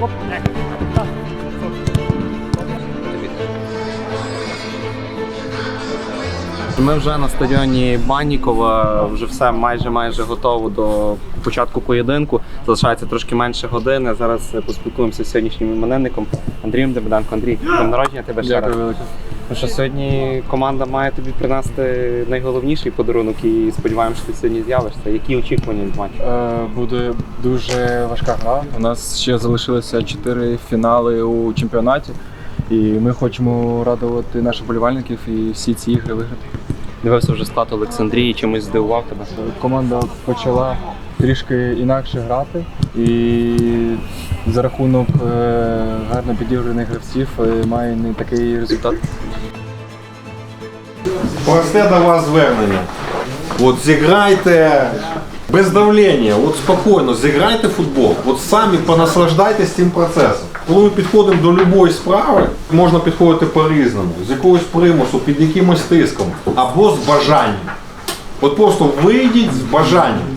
Оп, так, так, так. Ми вже на стадіоні Баннікова, вже все майже майже готово до початку поєдинку. Залишається трошки менше години. Зараз е, поспілкуємося з сьогоднішнім іменинником Андрієм Дебеденко. Андрій, днем народження тебе ще раз. велике. Ну що сьогодні команда має тобі принести найголовніший подарунок і сподіваємося, що ти сьогодні з'явишся. Які очікування від матчу? Е, Буде дуже важка гра. У нас ще залишилося чотири фінали у чемпіонаті, і ми хочемо радувати наших болівальників і всі ці ігри виграти. Дивився вже склад Олександрії, чимось здивував тебе. Команда почала трішки інакше грати, і за рахунок е, гарно підіграних гравців е, має не такий результат. Просте до вас звернення. От зіграйте без давлення, от спокійно, зіграйте футбол. От самі понаслаждайтесь цим процесом. Коли ми підходимо до будь-якої справи, можна підходити по-різному, з якогось примусу, під якимось тиском, або з бажанням. От просто вийдіть з бажанням.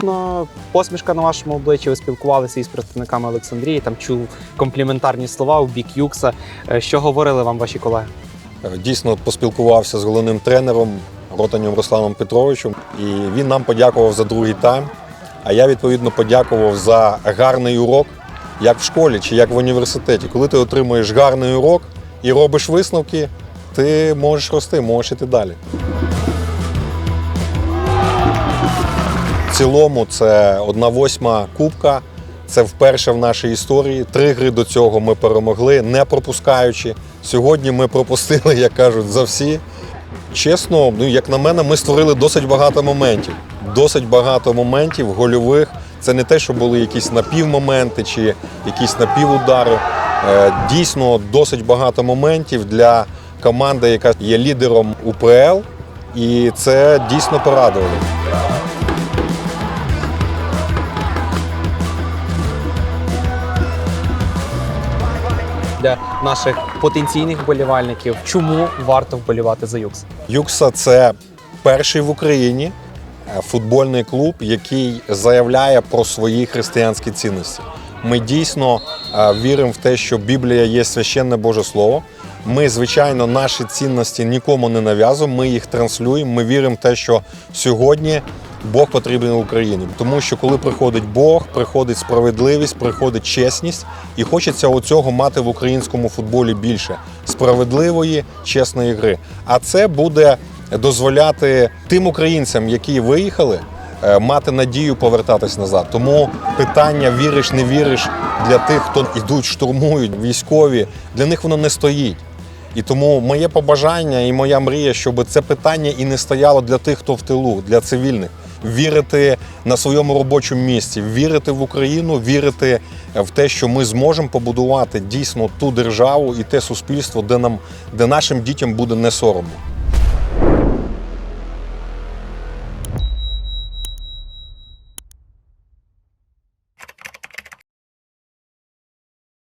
Помітно посмішка на вашому обличчі. Ви спілкувалися із представниками Олександрії. Там чув компліментарні слова у бік Юкса. Е, Що говорили вам ваші колеги? Дійсно поспілкувався з головним тренером Ротанем Русланом Петровичем, і він нам подякував за другий тайм. А я відповідно подякував за гарний урок, як в школі чи як в університеті. Коли ти отримуєш гарний урок і робиш висновки, ти можеш рости, можеш іти далі. Цілому це одна восьма кубка. Це вперше в нашій історії. Три гри до цього ми перемогли, не пропускаючи. Сьогодні ми пропустили, як кажуть, за всі. Чесно, ну як на мене, ми створили досить багато моментів. Досить багато моментів гольових. Це не те, що були якісь напівмоменти чи якісь напівудари. Е, Дійсно, досить багато моментів для команди, яка є лідером УПЛ, і це дійсно порадувало. Для наших потенційних вболівальників, чому варто вболівати за Юкс? Юкса це перший в Україні е, футбольний клуб, який заявляє про свої християнські цінності. Ми дійсно е, віримо в те, що Біблія є священне Боже Слово. Ми, звичайно, наші цінності нікому не нав'язуємо, ми їх транслюємо. Ми віримо в те, що сьогодні Бог потрібен Україні. Тому що коли приходить Бог, приходить справедливість, приходить чесність, і хочеться оцього мати в українському футболі більше справедливої, чесної гри. А це буде дозволяти тим українцям, які виїхали, е, мати надію повертатись назад. Тому питання віриш, не віриш для тих, хто йдуть, штурмують, військові, для них воно не стоїть. І тому моє побажання і моя мрія, щоб це питання і не стояло для тих, хто в тилу, для цивільних. Вірити на своєму робочому місці, вірити в Україну, вірити в те, що ми зможемо побудувати дійсно ту державу і те суспільство, де нам, де нашим дітям буде не соромно.